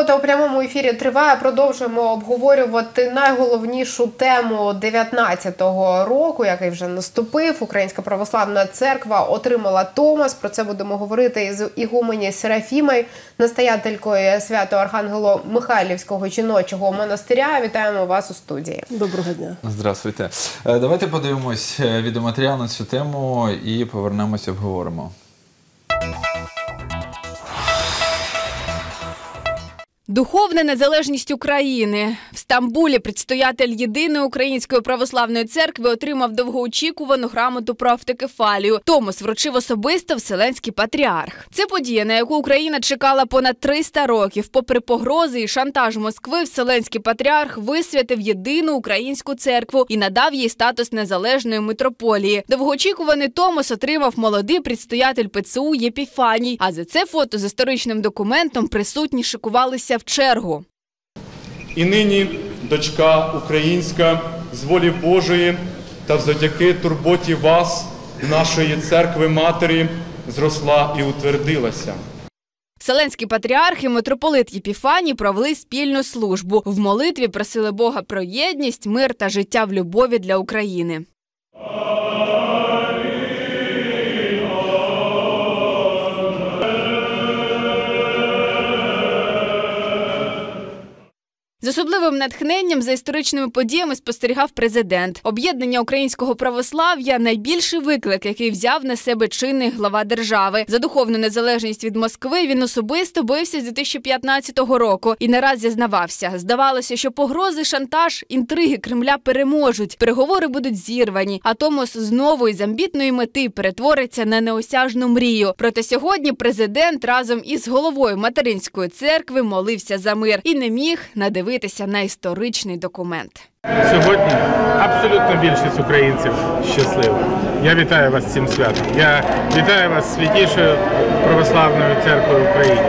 Робота у прямому ефірі триває. Продовжуємо обговорювати найголовнішу тему 19-го року, який вже наступив. Українська православна церква отримала Томас. Про це будемо говорити із Ігумені Серафімою, настоятелькою свято Архангело Михайлівського жіночого монастиря. Вітаємо вас у студії. Доброго дня. Здравствуйте. Е, Давайте подивимось е, відеоматеріал на цю тему і повернемося, обговоримо. Духовна незалежність України в Стамбулі предстоятель єдиної української православної церкви отримав довгоочікувану грамоту про автокефалію. Томос вручив особисто Вселенський патріарх. Це подія, на яку Україна чекала понад 300 років. Попри погрози і шантаж Москви, Вселенський патріарх висвятив єдину українську церкву і надав їй статус незалежної митрополії. Довгоочікуваний Томос отримав молодий предстоятель ПЦУ Єпіфаній. А за це фото з історичним документом присутні шикувалися в чергу. І нині дочка українська з волі Божої та завдяки турботі вас, нашої церкви Матері, зросла і утвердилася. Вселенський патріарх і митрополит Єпіфаній провели спільну службу. В молитві просили Бога про єдність, мир та життя в любові для України. З особливим натхненням за історичними подіями спостерігав президент. Об'єднання українського православ'я найбільший виклик, який взяв на себе чинний глава держави. За духовну незалежність від Москви він особисто бився з 2015 року і не раз зізнавався. Здавалося, що погрози, шантаж, інтриги Кремля переможуть. Переговори будуть зірвані. А Томос знову із амбітної мети перетвориться на неосяжну мрію. Проте сьогодні президент разом із головою материнської церкви молився за мир і не міг надивитися на історичний документ. Сьогодні абсолютно більшість українців щаслива. Я вітаю вас цим святом. Я вітаю вас святішою православною церквою України.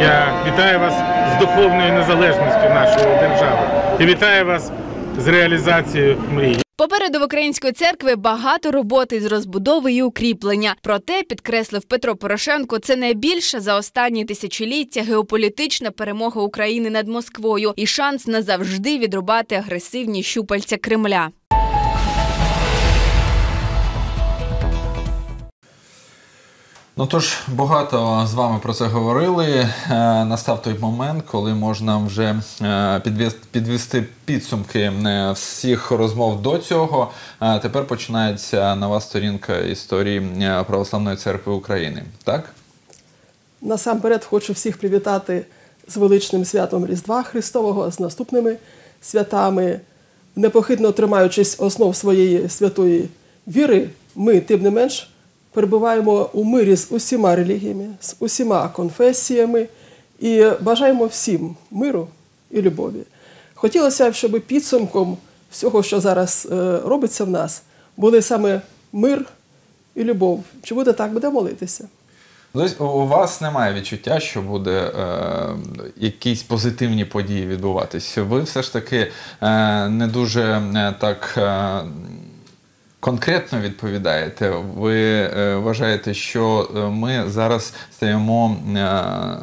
Я вітаю вас з духовною незалежністю нашої держави. І вітаю вас з реалізацією мрії. Попереду в української церкви багато роботи з розбудови і укріплення. Проте, підкреслив Петро Порошенко, це найбільша за останні тисячоліття геополітична перемога України над Москвою і шанс назавжди відрубати агресивні щупальця Кремля. Ну тож багато з вами про це говорили. Е, Настав той момент, коли можна вже е, підвести підсумки е, всіх розмов до цього. Тепер починається нова сторінка історії Православної церкви України. Так? Насамперед хочу всіх привітати з величним святом Різдва Христового, з наступними святами. Непохитно тримаючись основ своєї святої віри, ми, тим не менш, перебуваємо у мирі з усіма релігіями, з усіма конфесіями і бажаємо всім миру і любові. Хотілося б, щоб підсумком всього, що зараз е, робиться в нас, були саме мир і любов. Чи буде так, буде молитися. У вас немає відчуття, що буде е, якісь позитивні події відбуватись. Ви все ж таки е, не дуже е, так е, конкретно відповідаєте. Ви е, вважаєте, що е, ми зараз стаємо е,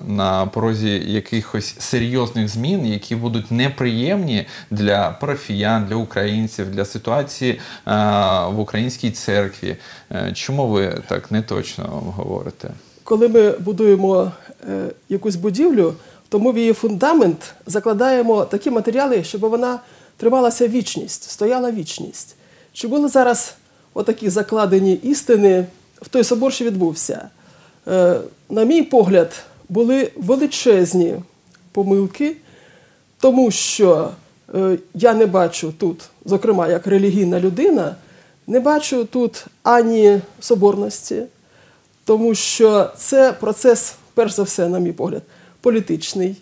на порозі якихось серйозних змін, які будуть неприємні для парафіян, для українців, для ситуації в українській церкві. Чому ви так не точно говорите? коли ми будуємо якусь будівлю, то ми в її фундамент закладаємо такі матеріали, щоб вона трималася вічність, стояла вічність. Чи були зараз отакі закладені істини в той собор, що відбувся? Е, на мій погляд, були величезні помилки, тому що е, я не бачу тут, зокрема, як релігійна людина, не бачу тут ані соборності, тому що це процес, перш за все, на мій погляд, політичний.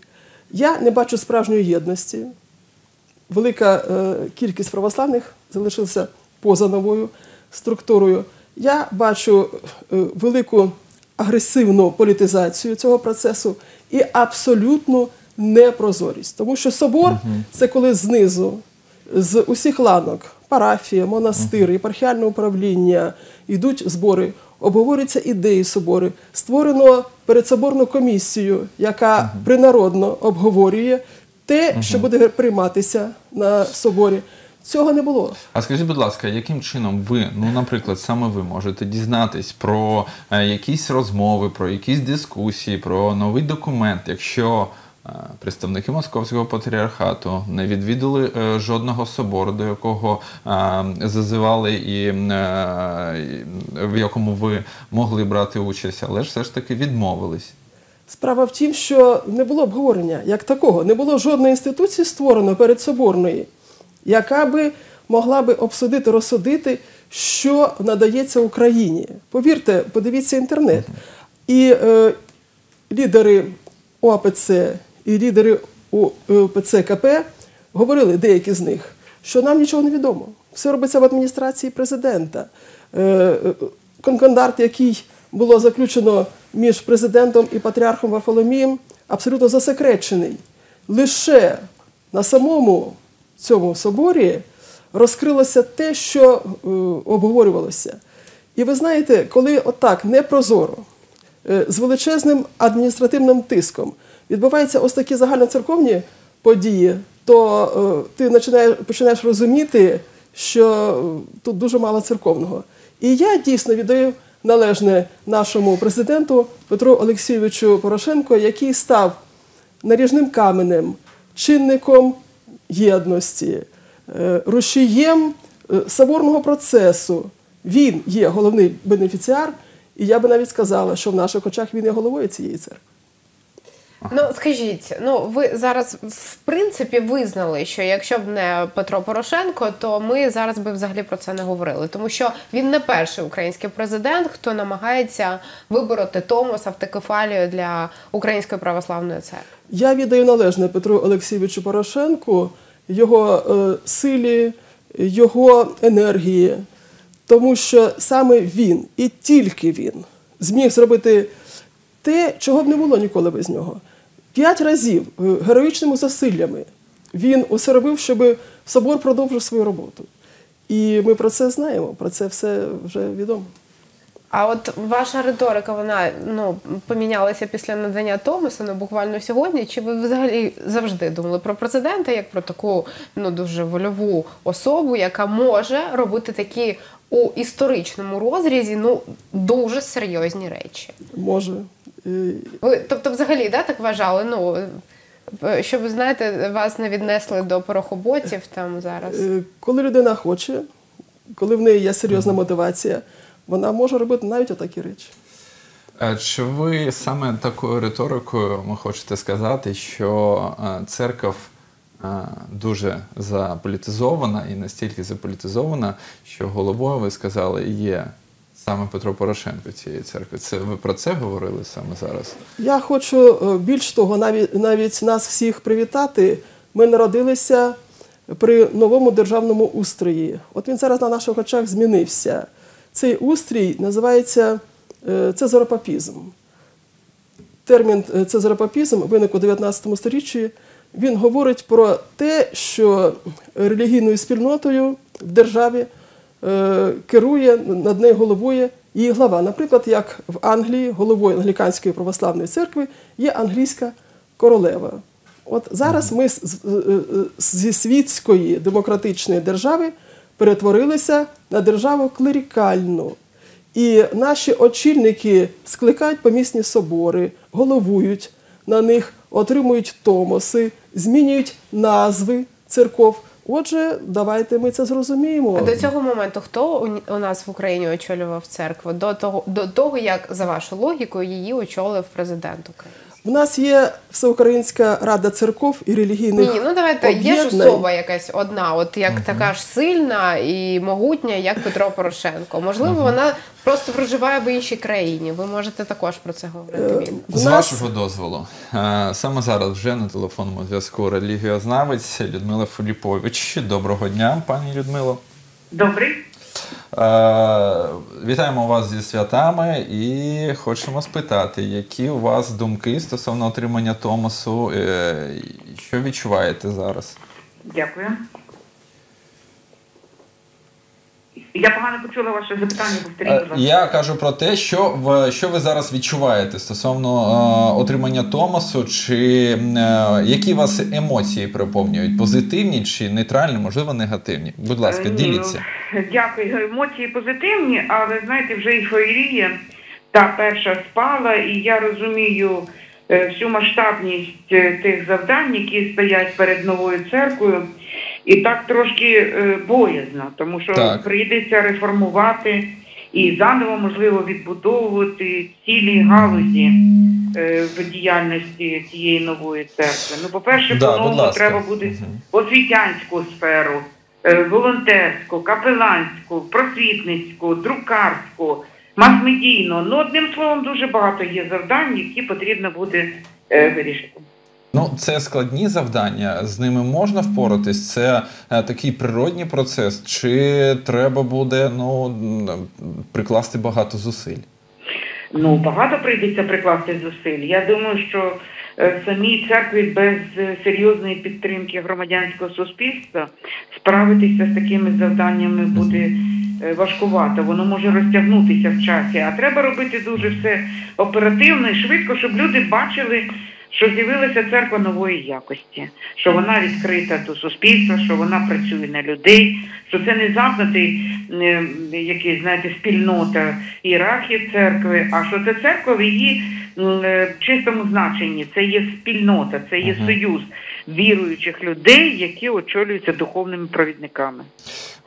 Я не бачу справжньої єдності. Велика е, кількість православних залишилася поза новою структурою. Я бачу е, велику агресивну політизацію цього процесу і абсолютну непрозорість. Тому що собор це коли знизу, з усіх ланок, парафія, монастир, єпархіальне управління, йдуть збори обговорюються ідеї собори. Створено передсоборну комісію, яка принародно обговорює те, що буде прийматися на соборі. Цього не було. А скажіть, будь ласка, яким чином ви, ну, наприклад, саме ви можете дізнатись про е, якісь розмови, про якісь дискусії, про новий документ, якщо е, представники Московського патріархату не відвідали е, жодного собору, до якого зазивали і і в якому ви могли брати участь, але ж все ж таки відмовились. Справа в тім, що не було обговорення як такого, не було жодної інституції створено передсоборної, яка би могла би обсудити, розсудити, що надається Україні. Повірте, подивіться інтернет. І е, лідери ОАПЦ і лідери УПЦ КП говорили, деякі з них, що нам нічого не відомо. Все робиться в адміністрації президента. Е, е, який було заключено між президентом і патріархом Варфоломієм, абсолютно засекречений. Лише на самому цьому соборі розкрилося те, що е, обговорювалося. І ви знаєте, коли отак непрозоро, е, з величезним адміністративним тиском відбуваються ось такі загальноцерковні події, то е, ти починаєш, починаєш розуміти, що тут дуже мало церковного. І я дійсно віддаю належне нашому президенту Петру Олексійовичу Порошенко, який став наріжним каменем, чинником єдності, е, рушієм е, соборного процесу. Він є головний бенефіціар, і я би навіть сказала, що в наших очах він є головою цієї церкви. Ну скажіть, ну ви зараз в принципі визнали, що якщо б не Петро Порошенко, то ми зараз би взагалі про це не говорили, тому що він не перший український президент, хто намагається вибороти Томос автокефалію для Української православної церкви. Я віддаю належне Петру Олексійовичу Порошенку, його е, силі, його енергії, тому що саме він і тільки він зміг зробити те, чого б не було ніколи без нього. П'ять разів е, героїчними зусиллями він усе робив, щоб собор продовжив свою роботу. І ми про це знаємо, про це все вже відомо. А от ваша риторика, вона ну помінялася після надання Томаса, ну буквально сьогодні. Чи ви взагалі завжди думали про президента як про таку ну дуже вольову особу, яка може робити такі у історичному розрізі ну дуже серйозні речі? Може. Ви тобто, взагалі, да, так вважали? Ну е, щоб знаєте, вас не віднесли до порохоботів там зараз. Е, Коли людина хоче, коли в неї є серйозна мотивація, вона може робити навіть отакі речі. Е, Чи ви саме такою риторикою ви хочете сказати, що церква дуже заполітизована і настільки заполітизована, що головою ви сказали є саме Петро Порошенко цієї церкви? Це ви про це говорили саме зараз? Я хочу е, більш того, навіть, навіть нас всіх привітати. Ми народилися при новому державному устрої. От він зараз на наших очах змінився. Цей устрій називається е, цезаропапізм. Термін е, цезаропапізм виник у 19 сторіччі. Він говорить про те, що релігійною спільнотою в державі керує над нею головує її глава. Наприклад, як в Англії головою англіканської православної церкви є англійська королева. От зараз ми е, е, зі світської демократичної держави перетворилися на державу клерікальну. І наші очільники скликають помісні собори, головують на них, отримують томоси, змінюють назви церков. Отже, давайте ми це зрозуміємо. А до цього моменту хто у- нас в Україні очолював церкву? До того, до того, як за вашу логікою її очолив президент України? В нас є Всеукраїнська рада церков і релігійних Ні, ну давайте є ж особа якась одна, от як така ж сильна і могутня, як Петро Порошенко. Можливо, вона просто проживає в іншій країні. Ви можете також про це говорити. Він. В З нас- вашого дозволу, е, саме зараз вже на телефонному зв'язку релігіознавець Людмила Филіпович. Доброго дня, пані Людмило. Добрий. Е, Вітаємо вас зі святами і хочемо спитати, які у вас думки стосовно отримання Томасу, е, що відчуваєте зараз? Дякую. Я погано почула ваше запитання, повторіть, Е, будь ласка. Я кажу про те, що в що ви зараз відчуваєте стосовно е, отримання Томасу, чи е, які вас емоції приповнюють? Позитивні чи нейтральні, можливо, негативні? Будь ласка, Е, діліться. ну, Дякую. Емоції позитивні, але знаєте, вже ейфорія та перша спала, і я розумію е, всю масштабність тих завдань, які стоять перед новою церквою. І так трошки е, боязно, тому що Так. прийдеться реформувати і заново можливо відбудовувати цілі галузі е, в діяльності цієї нової церкви. Ну, по-перше, Да, по-новому треба буде освітянську сферу, е, волонтерську, капеланську, просвітницьку, друкарську, мас-медійну. Ну, одним словом, дуже багато є завдань, які потрібно буде е, вирішити. Ну, це складні завдання, з ними можна впоратись. Це е, такий природній процес, чи треба буде ну, прикласти багато зусиль? Ну, багато прийдеться прикласти зусиль. Я думаю, що е, самій церкві без е, серйозної підтримки громадянського суспільства справитися з такими завданнями буде е, важкувато. Воно може розтягнутися в часі. А треба робити дуже все оперативно і швидко, щоб люди бачили. Що з'явилася церква нової якості, що вона відкрита до суспільства, що вона працює на людей, що це не замкнутий е, який, знаєте, спільнота ієрархії церкви, а що це церква в її е, чистому значенні. Це є спільнота, це є союз віруючих людей, які очолюються духовними провідниками.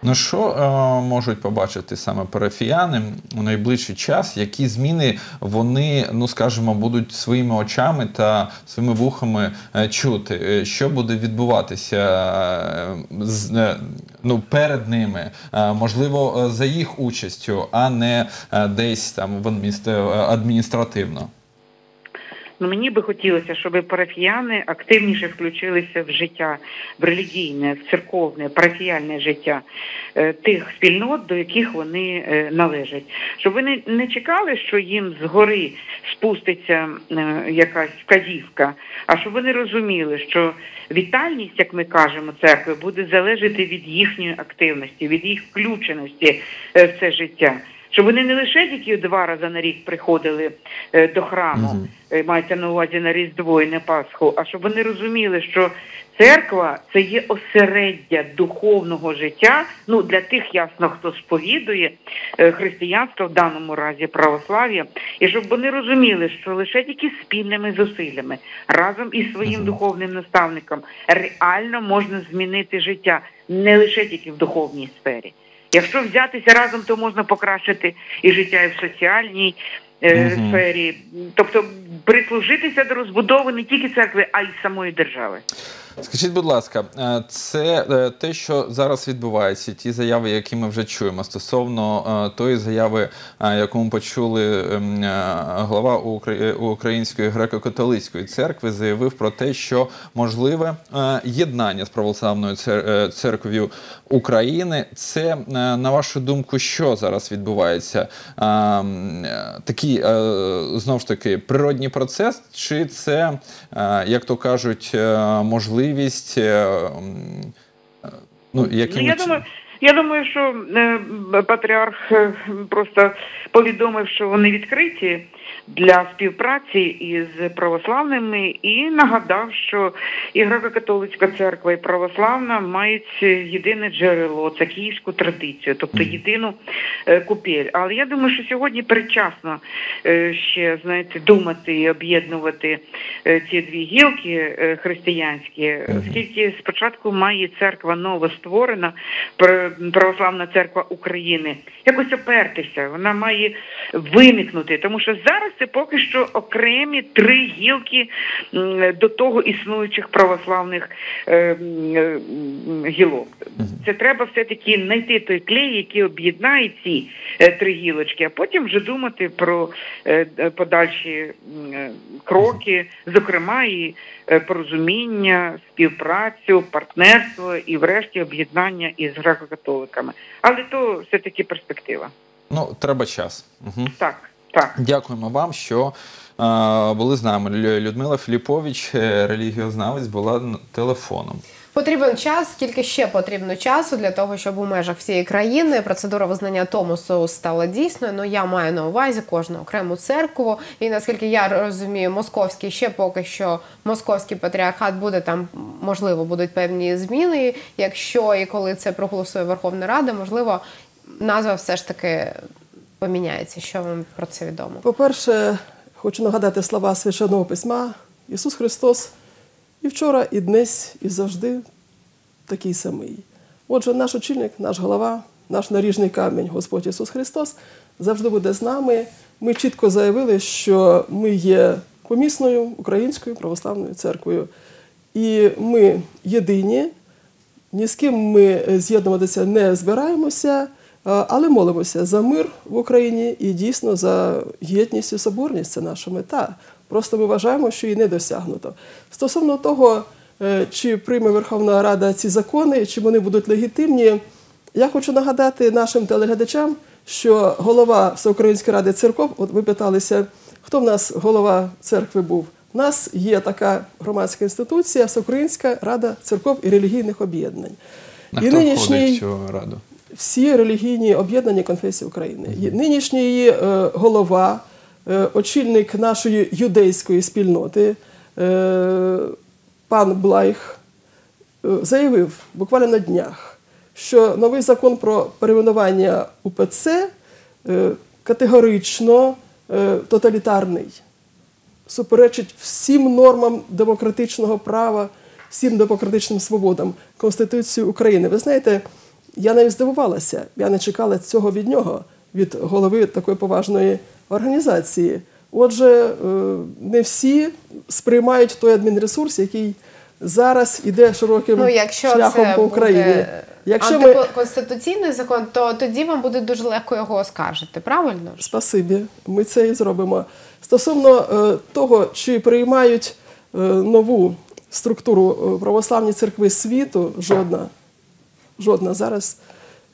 Ну що е, можуть побачити саме парафіяни у найближчий час? Які зміни вони, ну скажімо, будуть своїми очами та своїми вухами е, чути? Е, Що буде відбуватися е, з, ну, перед ними? Можливо, за їх участю, а не десь там в адміністр... адміністративно. Ну, мені би хотілося, щоб парафіяни активніше включилися в життя, в релігійне, в церковне, парафіяльне життя е, тих спільнот, до яких вони е, належать. Щоб вони не чекали, що їм згори спуститься е, якась вказівка, а щоб вони розуміли, що вітальність, як ми кажемо, церкви буде залежати від їхньої активності, від їх включеності в це життя. Щоб вони не лише тільки два рази на рік приходили е, до храму, е, мається на увазі на Різдво і на Пасху, а щоб вони розуміли, що церква це є осереддя духовного життя. Ну для тих, ясно, хто сповідує е, християнство в даному разі православ'я, і щоб вони розуміли, що лише тільки спільними зусиллями разом із своїм Мгм. духовним наставником реально можна змінити життя не лише тільки в духовній сфері. Якщо взятися разом, то можна покращити і життя і в соціальній е, Мгм. сфері, тобто прислужитися до розбудови не тільки церкви, а й самої держави. Скажіть, будь ласка, е, це е, те, що зараз відбувається, ті заяви, які ми вже чуємо стосовно е, тої заяви, яку ми почули, ем, глава Української греко-католицької церкви заявив про те, що можливе єднання з православною церквою України. Це на вашу думку, що зараз відбувається? Такий знову ж таки природній процес, чи це, як то кажуть, е, можливість? е, е, Ну, яким Ну, я думаю, я думаю, що е, патріарх е, просто повідомив, що вони відкриті для співпраці із православними, і нагадав, що і греко-католицька церква і православна мають єдине джерело, це київську традицію, тобто єдину е, купель. Але я думаю, що сьогодні передчасно ще знаєте думати і об'єднувати ці дві гілки християнські, оскільки спочатку має церква новостворена, православна церква України, якось опертися. Вона має виникнути, тому що зараз це поки що окремі три гілки до того існуючих православних е, е, гілок. Це треба все-таки знайти той клей, який об'єднає ці е, три гілочки, а потім вже думати про подальші кроки, зокрема і порозуміння, співпрацю, партнерство і, врешті, об'єднання із греко-католиками. Але то все-таки перспектива. Ну, треба час. Угу. Так, Так. Дякуємо вам, що е, були з нами. Людмила Філіпович, е, релігіознавець, була телефоном. Потрібен час, скільки ще потрібно часу для того, щоб у межах всієї країни процедура визнання Томосу стала дійсною. Ну я маю на увазі кожну окрему церкву. І наскільки я розумію, московський ще поки що московський патріархат буде там, можливо, будуть певні зміни. Якщо і коли це проголосує Верховна Рада, можливо, назва все ж таки поміняється. Що вам про це відомо? По-перше, хочу нагадати слова священного письма. Ісус Христос і вчора, і днес, і завжди такий самий. Отже, наш очільник, наш голова, наш наріжний камінь, Господь Ісус Христос, завжди буде з нами. Ми чітко заявили, що ми є помісною українською православною церквою. І ми єдині, ні з ким ми е, з'єднуватися не збираємося, але молимося за мир в Україні і дійсно за єдність і соборність це наша мета. Просто ми вважаємо, що її не досягнуто. Стосовно того, е, чи прийме Верховна Рада ці закони, чи вони будуть легітимні, я хочу нагадати нашим телеглядачам, що голова Всеукраїнської ради церков, от ви питалися, хто в нас голова церкви був. У нас є така громадська інституція, Всеукраїнська рада церков і релігійних об'єднань. А хто входить в цю раду? Всі релігійні об'єднання конфесії України. Нинішній її е, голова, е, очільник нашої юдейської спільноти, е, пан Блайх, заявив буквально на днях, що новий закон про перейменування УПЦ категорично тоталітарний суперечить всім нормам демократичного права, всім демократичним свободам Конституції України. Ви знаєте, я навіть здивувалася, я не чекала цього від нього, від голови такої поважної організації. Отже, е, не всі сприймають той адмінресурс, який зараз іде широким Ну, якщо шляхом це по Україні. буде Якщо ми закон, то тоді вам буде дуже легко його оскаржити, правильно? Спасибі, ми це і зробимо. Стосовно е, того, чи приймають е, нову структуру православні церкви світу, жодна, жодна зараз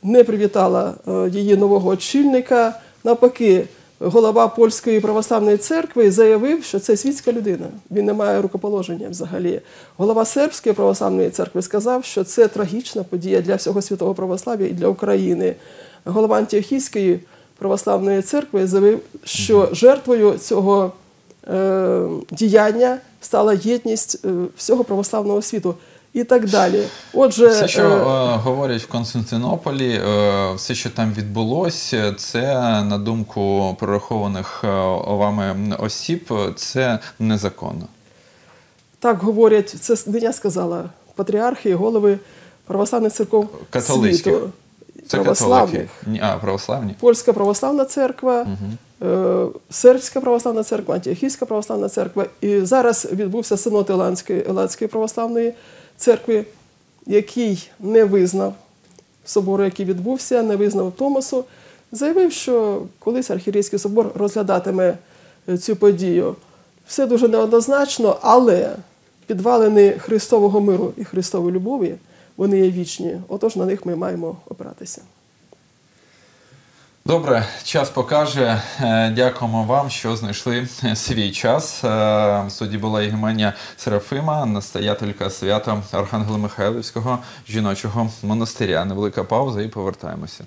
не привітала е, її нового очільника. Навпаки, голова польської православної церкви заявив, що це світська людина. Він не має рукоположення взагалі. Голова сербської православної церкви сказав, що це трагічна подія для всього світового православ'я і для України. Голова Антіохійської православної церкви заявив, що жертвою цього е, діяння стала єдність е, всього православного світу і так далі. Отже, Все, що е, е, говорять в Константинополі, е, все, що там відбулося, це на думку прорахованих е, вами осіб, це незаконно. Так говорять, це не я сказала, патріархи і голови православних церков Католицьких. світу. Це православних. Ні, А, православні? Польська православна церква, е, сербська православна церква, антіохійська православна церква. І зараз відбувся синод Іландської православної церкви, який не визнав собору, який відбувся, не визнав Томасу, заявив, що колись Архірійський собор розглядатиме е, цю подію. Все дуже неоднозначно, але підвалини Христового миру і Христової любові вони є вічні. Отож на них ми маємо опиратися. Добре, час покаже. Е, Дякуємо вам, що знайшли е, свій час. Е, В суді була Єгеменія Серафима, настоятелька свята Архангела Михайлівського жіночого монастиря. Невелика пауза і повертаємося.